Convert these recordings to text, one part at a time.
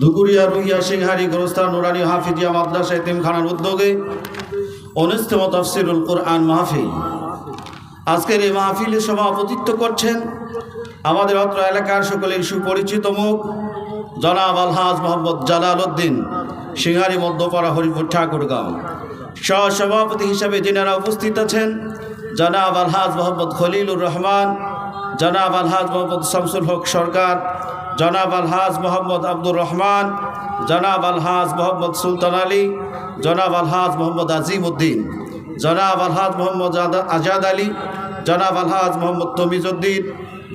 ধুকুরিয়া রুহিয়া সিংহারি, গোরস্থান, নুরানি, হাফিজিয়া, মাদ্রাসা, এতিমখানার উদ্যোগে অনুষ্ঠেম তফসিরুল কোরআন মাহফিল। আজকের এই মাহফিলে সভাপতিত্ব করছেন আমাদের অত্র এলাকার সকলের সুপরিচিত মুখ, জনাব আলহাজ মোহাম্মদ জালাল উদ্দিন সিংহারি মধ্যপাড়া, হরিপুর, ঠাকুরগাঁও। সহ সভাপতি হিসাবে যিনারা উপস্থিত আছেন, জনাব আলহাজ মোহাম্মদ খলিলুর রহমান, জনাব আলহাজ মোহাম্মদ শামসুল হক সরকার জনাব আলহাজ মোহাম্মদ আব্দুর রহমান, জনাব আলহাজ মোহাম্মদ সুলতান আলী, জনাব আলহাজ মোহাম্মদ আজিম উদ্দিন জনাব আলহাজ মোহাম্মদ আজাদ আলী, জনাব আলহাজ মোহাম্মদ তমিজউদ্দিন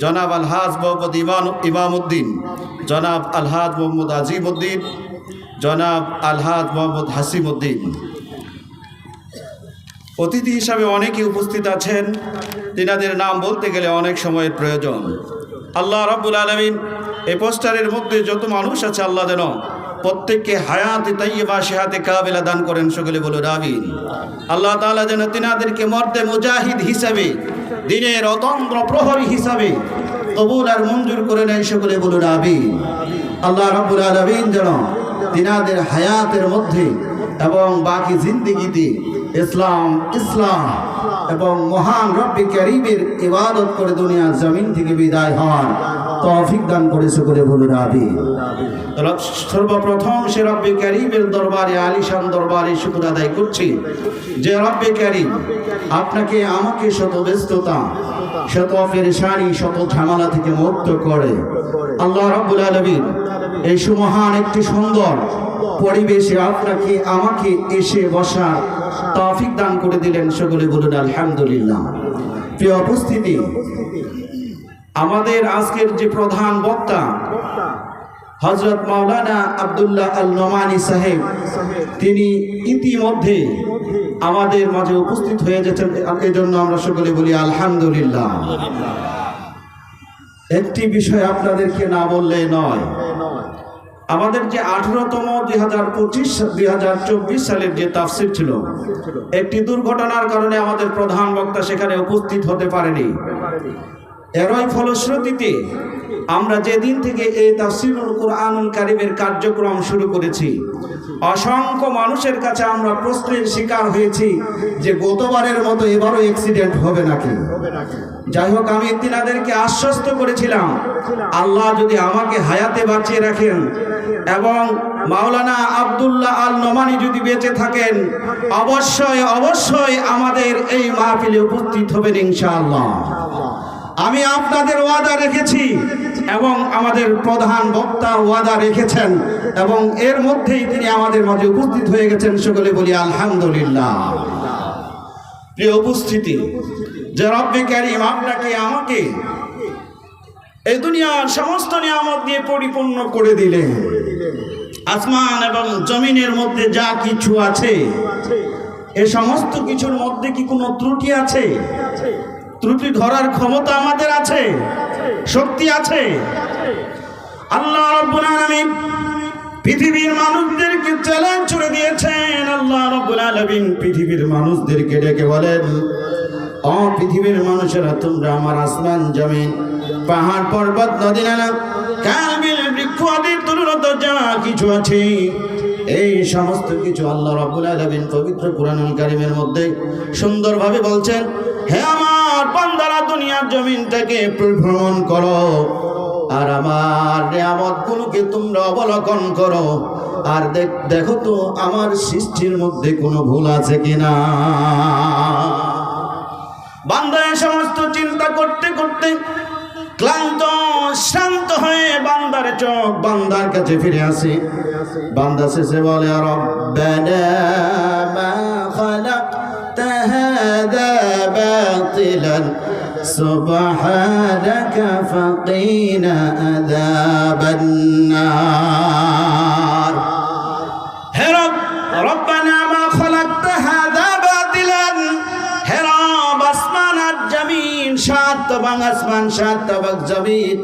জনাব আলহাজ মোহাম্মদ ইমান ইমামউদ্দিন জনাব আলহাজ মোহাম্মদ আজিম উদ্দিন জনাব আলহাজ মোহাম্মদ হাসিম উদ্দিন অতিথি হিসাবে অনেকেই উপস্থিত আছেন, তিনাদের নাম বলতে গেলে অনেক সময়ের প্রয়োজন। আল্লাহ রাব্বুল আলমিন এই পোস্টারের মধ্যে যত মানুষ আছে আল্লাহ যেন প্রত্যেককে হায়াতে তাইয়্যিবা সেহাতে কাবেলা দান করেন, সকলে বলো রাবিন আল্লাহ তাআলা যেন তিনাদেরকে মর্দে মুজাহিদ হিসাবে, দিনের অতন্ত্র প্রহরী হিসাবে কবুল আর মঞ্জুর করে নেয়, সকলে বলো রাবিন আল্লাহ রাব্বুল আলমিন যেন তিনাদের হায়াতের মধ্যে এবং বাকি জিন্দিগিতে ইসলাম ইসলাম এবং মহান রব্বি করিমের ইবাদত করে দুনিয়ার জমিন থেকে বিদায় হন। তৌফিক দান করেছে করে বলুন আবি সর্বপ্রথম সে রব্বি করিমের দরবারে, আলিশান দরবারে শুকুর আদায় করছি। যে রব্বি করিম, আপনাকে, আমাকে শত ব্যস্ততা, শত ফেরেশানি, শত ঝামেলা থেকে মুক্ত করে। আল্লাহ রাব্বুল আলামিন এই সুমহান একটি সুন্দর পরিবেশে আপনাকে, আমাকে এসে বসার তৌফিক দান করে দিলেন। সকলে বলুন, আলহামদুলিল্লাহ। প্রিয় উপস্থিতি আমাদের আজকের যে প্রধান বক্তা হজরত মাওলানা আব্দুল্লাহ আল নোমানি সাহেব, তিনি ইতিমধ্যে আমাদের মাঝে উপস্থিত হয়ে গেছেন। এজন্য আমরা সকলে বলি আলহামদুলিল্লাহ। একটি বিষয় আপনাদেরকে না বললে নয়, আমাদের যে আঠারোতম দুই হাজার পঁচিশ, দুই হাজার চব্বিশ সালের যে তাফসির ছিল, একটি দুর্ঘটনার কারণে আমাদের প্রধান বক্তা সেখানে উপস্থিত হতে পারেনি। এরই ফলশ্রুতিতে আমরা যেদিন থেকে এই তাফসিরুল কোরআনুল কারিমের কার্যক্রম শুরু করেছি, অসংখ্য মানুষের কাছে আমরা প্রশ্নের শিকার হয়েছি যে গতবারের মতো এবারও অ্যাক্সিডেন্ট হবে নাকি। যাই হোক, আমি তিনাদেরকে আশ্বস্ত করেছিলাম, আল্লাহ যদি আমাকে হায়াতে বাঁচিয়ে রাখেন এবং মাওলানা আব্দুল্লাহ আল নোমানি যদি বেঁচে থাকেন, অবশ্যই অবশ্যই আমাদের এই মাহফিলে উপস্থিত হবেন ইনশাআল্লাহ। আমি আপনাদের ওয়াদা রেখেছি এবং আমাদের প্রধান বক্তা ওয়াদা রেখেছেন এবং এর মধ্যেই তিনি আমাদের মাঝে উপস্থিত হয়ে গেছেন। সকলে বলি আলহামদুলিল্লাহ। প্রিয় উপস্থিতি, যে রব্বে কারিম আপনাকে, আমাকে এই দুনিয়ার সমস্ত নিয়ামত দিয়ে পরিপূর্ণ করে দিলেন। আসমান এবং জমিনের মধ্যে যা কিছু আছে, এ সমস্ত কিছুর মধ্যে কি কোনো ত্রুটি আছে? ত্রুটি ধরার ক্ষমতা আমাদের আছে, শক্তি আছে। আল্লাহ রাব্বুল আলামিন পৃথিবীর মানুষদেরকে চ্যালেঞ্জ ছুড়ে দিয়েছেন। আল্লাহ রাব্বুল আলামিন পৃথিবীর মানুষদেরকে ডেকে বলেন অ পৃথিবীর মানুষেরা, তোমরা আমার আসমান, জমিন, পাহাড়, পর্বত নদী নালা কালবিল বৃক্ষ আদির তুলনত যা কিছু আছে, এই সমস্ত কিছু আল্লাহ রাব্বুল আলামিন পবিত্র কুরআনুল কারীমের মধ্যে সুন্দরভাবে বলছেন, হে আমার বান্দারা দুনিয়ার জমিনটাকে ভ্রমণ করো। আর আমার নিয়ামত গুলোকে তোমরা অবলোকন করো। আর দেখো তো, আমার সৃষ্টির মধ্যে কোনো ভুল আছে কিনা? বান্দা সমস্ত চিন্তা করতে করতে ক্লান্ত শান্ত হয়ে বান্দার চোখ বান্দার কাছে ফিরে আসে। বান্দা শেষে বলে আর বাতিলান سبحانك فقينا عذاب النار হে রব রব্বানা মা খলাকতা হাযা বাতিলান হে রব আসমান আর জমিন সাত তবাং আসমান সাত তবাক জমিন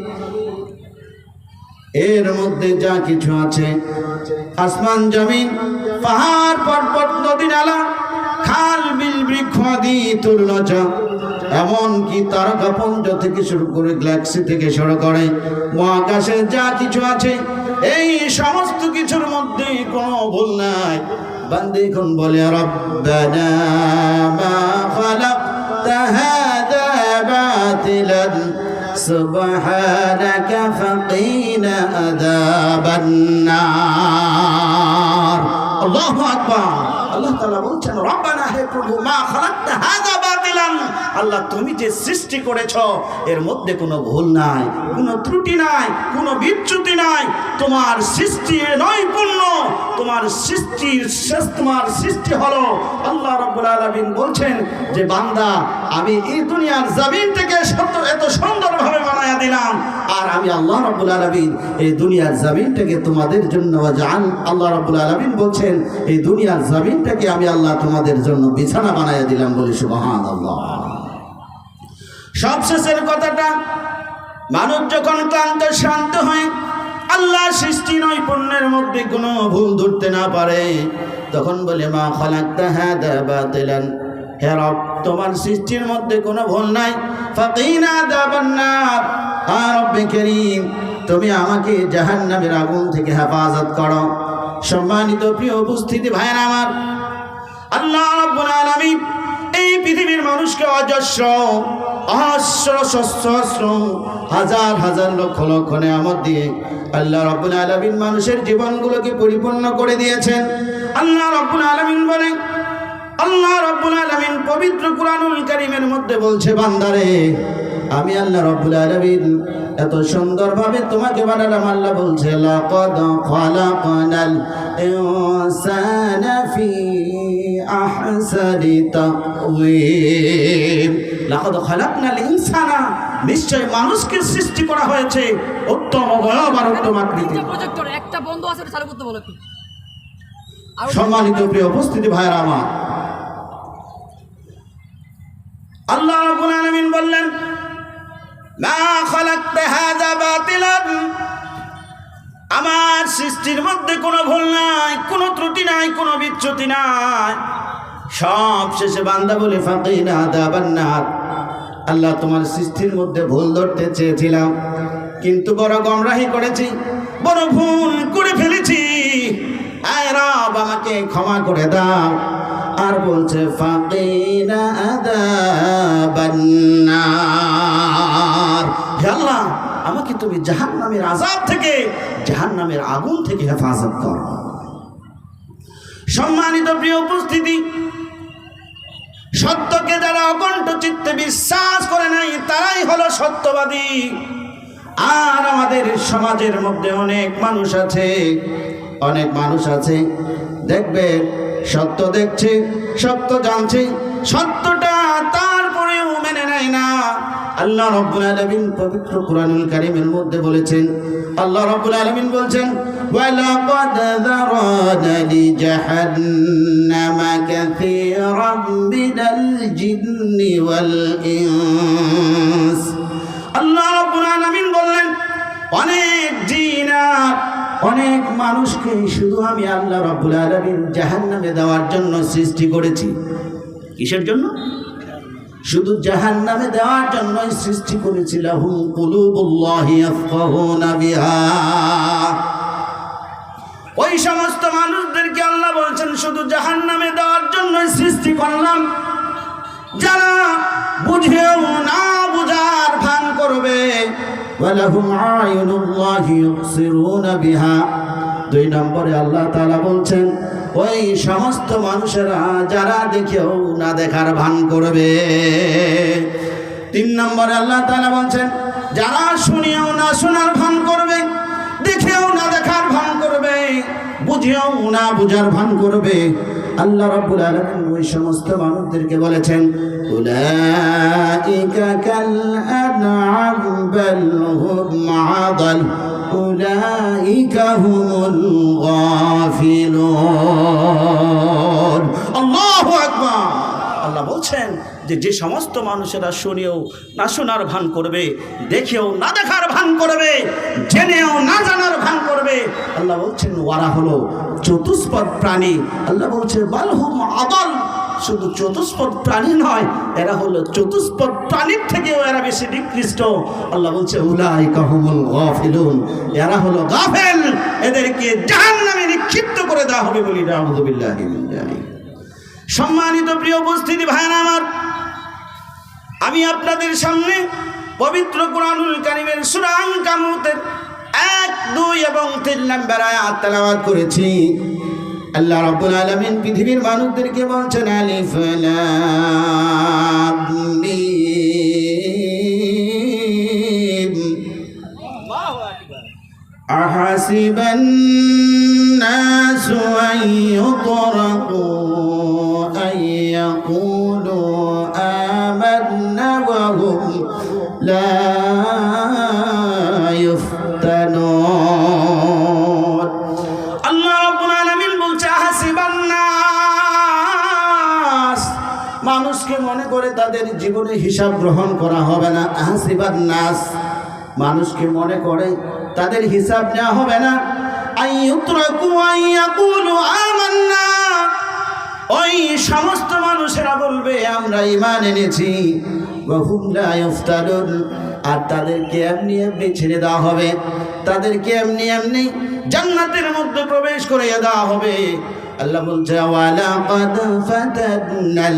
এর মধ্যে যা কিছু আছে আসমান জমিন পাহাড় পর্বত নদী নালা খাল বিল বৃক্ষ আদি তুলনচ এমনকি তারকাপুঞ্জ থেকে শুরু করে গ্যালাক্সি থেকে শুরু করে মহাকাশে যা কিছু আছে এই সমস্ত কিছুর মধ্যে কোনো ভুল নাই বান্দি এখন বলে রব্বানা মা খালাকতা হাদা বাতিলান سبحانك فقينا عذاب النار الله أكبر আল্লাহ তাআলা বলছেন রব্বানা হে প্রভু মা খালাকতা হাযা বাতিলান আল্লাহ, তুমি যে সৃষ্টি করেছ, এর মধ্যে কোনো ভুল নাই, কোনো ত্রুটি নাই, কোনো বিচ্যুতি নাই। তোমার সৃষ্টি নৈপুণ্য তোমার সৃষ্টির তোমার সৃষ্টি হলো। আল্লাহ রাব্বুল আলামিন বলছেন যে, বান্দা, আমি এই দুনিয়ার জমিন থেকে সত্য, এত সুন্দরভাবে বানায়া দিলাম, আর আমি আল্লাহ রাব্বুল আলামিন এই দুনিয়ার জমিনটাকে তোমাদের জন্য জান আল্লাহ রাব্বুল আলামিন বলছেন, এই দুনিয়ার জমিনটাকে আমি আল্লাহ তোমাদের জন্য বিছানা বানায়া দিলাম বলে সুবহানাল্লাহ। সবশেষের কথাটা, মানুষ যখন ক্লান্ত, শান্ত হয়, আল্লাহ সৃষ্টি নৈপুণ্যের মধ্যে কোনো ভুল ধরতে না পারে। তখন বলে, মা খালাক্তা হ্যাঁ বাতিলান। হে রব, তোমার সৃষ্টির মধ্যে কোনো ভুল নাই। ফাকিনা দাবান্নার আর রব্বে করিম, তুমি আমাকে জাহান্নামের আগুন থেকে হেফাজত করো। সম্মানিত প্রিয় উপস্থিতি ভাইয়ের আমার, আল্লাহ রাব্বুল আলামিন এই পৃথিবীর মানুষকে অজস্র অহস্র সহস্র হাজার হাজার লক্ষ লক্ষ নেয়ামত দিয়ে আল্লাহ রাব্বুল আলামিন মানুষের জীবনগুলোকে পরিপূর্ণ করে দিয়েছেন। আল্লাহ রাব্বুল আলামিন বলেন আল্লাহ রাব্বুল আলামিন পবিত্র কুরআনুল করিমের মধ্যে বলছে, বান্দারে, আমি আল্লাহ রাব্বুল আলামিন এত সুন্দরভাবে তোমাকে বানালাম, আল্লাহ বলছে, লাকাদ খালাকনাল ফি আহসানি লাকাদ খালাকনাল ইনসানা নিশ্চয় মানুষকে সৃষ্টি করা হয়েছে উত্তম অবয়ব আর উত্তম আকৃতি প্রজেক্টর একটা বন্ধ আছে চালু করতে বলো একটু। সম্মানিত প্রিয় উপস্থিতি ভাইয়েরা আমার। আল্লাহ রাব্বুল আলামিন বললেন মা খালাকতা হাযা বাতিলান। আমার সৃষ্টির মধ্যে কোনো ভুল নাই কোনো ত্রুটি নাই কোনো বিচ্যুতি নাই। সব শেষে বান্দা বলে ফাকিনা দাবান্নার আল্লাহ তোমার সৃষ্টির মধ্যে ভুল ধরতে চেয়েছিলাম। কিন্তু বড় গমরাহি করেছি, বড় ভুল করে ফেলেছি। আয় আমাকে ক্ষমা করে দাও। আর বলছে আমাকে তুমি জাহান নামের আজাব থেকে জাহান নামের আগুন থেকে হেফাজত করো। সম্মানিত প্রিয় উপস্থিতি সত্যকে যারা অকণ্ঠ চিত্তে বিশ্বাস করে নাই, তারাই হলো সত্যবাদী। আর আমাদের সমাজের মধ্যে অনেক মানুষ আছে, অনেক মানুষ আছে, দেখবে, সত্য দেখছে, সত্য জানছে, সত্যটা তারপরেও মেনে নেয় না। আল্লাহ রব্বুল আলামিন পবিত্র কুরআনুল কারীমের মধ্যে বলেছেন আল্লাহ রব্বুল আলামিন বলছেন, ওয়ালাকাদ যারানা লিজাহান্নামা কাসীরাম মিনাল জিন্নি ওয়াল ইনস। আল্লাহ রব্বুল আলামিন বললেন, অনেক জিনাত অনেক মানুষকে শুধু আমি আল্লাহ রব্বুল আলামিন জাহান্নামে দেওয়ার জন্য সৃষ্টি করেছি। কিসের জন্য? শুধু জাহান নামে দেওয়ার জন্যই সৃষ্টি ইয়াফকাহুনা বিহা। ওই সমস্ত মানুষদেরকে আল্লাহ বলছেন, শুধু জাহান নামে দেওয়ার জন্যই সৃষ্টি করলাম। যারা বুঝেও না বুঝার ভান করবে দুই নম্বরে আল্লাহ তাআলা বলছেন ওই সমস্ত মানুষেরা যারা দেখেও না দেখার ভান করবে। তিন নম্বরে আল্লাহ তাআলা বলছেন, যারা শুনেও না শোনার ভান করবে, দেখেও না দেখার ভান করবে, বুঝেও না বুঝার ভান করবে। আল্লাহ আলামিন ওই সমস্ত মানুষদেরকে বলেছেন, উলাইকা কাল আনআম বাল হুম উলাইকা হুমুল গাফিলুন আল্লাহু আকবার আল্লাহ বলছেন যে যে সমস্ত মানুষেরা শুনেও না শোনার ভান করবে, দেখেও না দেখার ভান করবে, জেনেও না জানার ভান করবে, আল্লাহ বলছেন ওরা হলো চতুষ্পদ প্রাণী। আল্লাহ বলছে বালহুম আদল শুধু চতুষ্পদ প্রাণী নয়, এরা হলো চতুষ্পদ প্রাণীর থেকেও এরা বেশি নিকৃষ্ট। আল্লাহ বলছে উলাই কাহুমুল গাফিলুন। এরা হলো গাফেল। এদেরকে জাহান নামে নিক্ষিপ্ত করে দেওয়া হবে বলি রাহমদুবিল্লাহ সম্মানিত প্রিয় উপস্থিতি ভাইরা আমার, আমি আপনাদের সামনে পবিত্র কোরআনুল কারিমের সুরান কামুতের এক, দুই এবং তিন নম্বর আয়াত তেলাওয়াত করেছি। আল্লাহ রাব্বুল আলামিন পৃথিবীর মানুষদেরকে বলছেন আলিফ লাম মিম أحسب الناس أن يتركوا أن يقولوا آمنا وهم لا তাদের জীবনে হিসাব গ্রহণ করা হবে না। আহাসিবান নাস। মানুষকে মনে করে, তাদের হিসাব নেওয়া হবে না। ওই সমস্ত মানুষেরা বলবে, আমরা ইমান এনেছি। আর তাদেরকে এমনি এমনি ছেড়ে দেওয়া হবে। তাদেরকে এমনি এমনি জান্নাতের মধ্যে প্রবেশ করিয়ে দেওয়া হবে। আল্লাহ বলছে ওয়ালাকাদ ফাতান্নাল্লাযীনা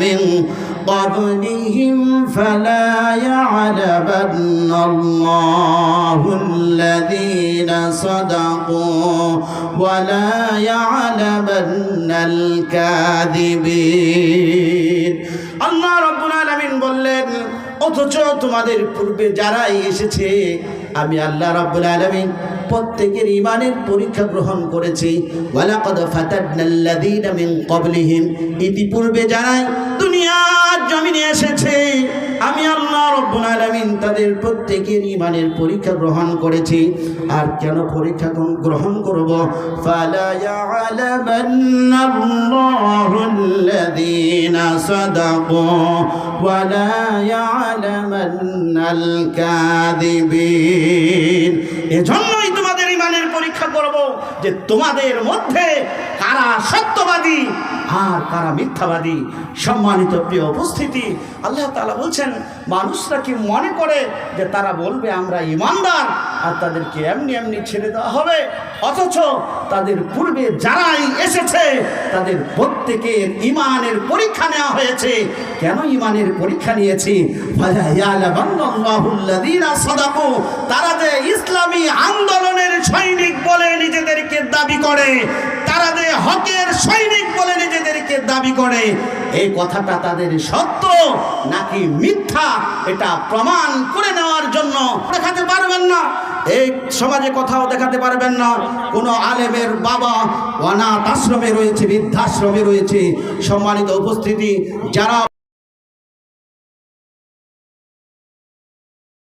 মিন قبلهم فلا يعلمن الله الذين صدقوا ولا يعلمن الكاذبين আল্লাহ রব্বুল আলামিন বললেন অথচ তোমাদের পূর্বে যারাই এসেছে আমি আল্লাহ রাব্বুল আলামিন প্রত্যেকের ইমানের পরীক্ষা গ্রহণ করেছি। ইতিপূর্বে যারাই দুনিয়ার জমিনে এসেছে, আমি তাদের প্রত্যেকের ইমানের পরীক্ষা গ্রহণ করেছি। আর কেন পরীক্ষা গ্রহণ- করব? ফালা পরীক্ষা করব যে তোমাদের মধ্যে কারা সত্যবাদী আর কারা মিথ্যাবাদী, সম্মানিত প্রিয় উপস্থিতি, আল্লাহ তালা বলছেন, মানুষরা কি মনে করে যে তারা বলবে আমরা ইমানদার আর তাদেরকে এমনি এমনি ছেড়ে দেওয়া হবে? অথচ তাদের পূর্বে যারাই এসেছে, তাদের প্রত্যেকের ইমানের পরীক্ষা নেওয়া হয়েছে। কেন ইমানের পরীক্ষা নিয়েছি? তারা যে ইসলামী আন্দোলনের সৈনিক বলে নিজেদেরকে দাবি করে, তারা যে হকের সৈনিক দাবি করে, এই কথাটা তাদের সত্য নাকি মিথ্যা এটা প্রমাণ করে নেওয়ার জন্য? দেখাতে পারবেন না। এই সমাজে কথাও দেখাতে পারবেন না। কোনো আলেমের বাবা অনাথ আশ্রমে রয়েছে, বৃদ্ধাশ্রমে রয়েছে। সম্মানিত উপস্থিতি, যারা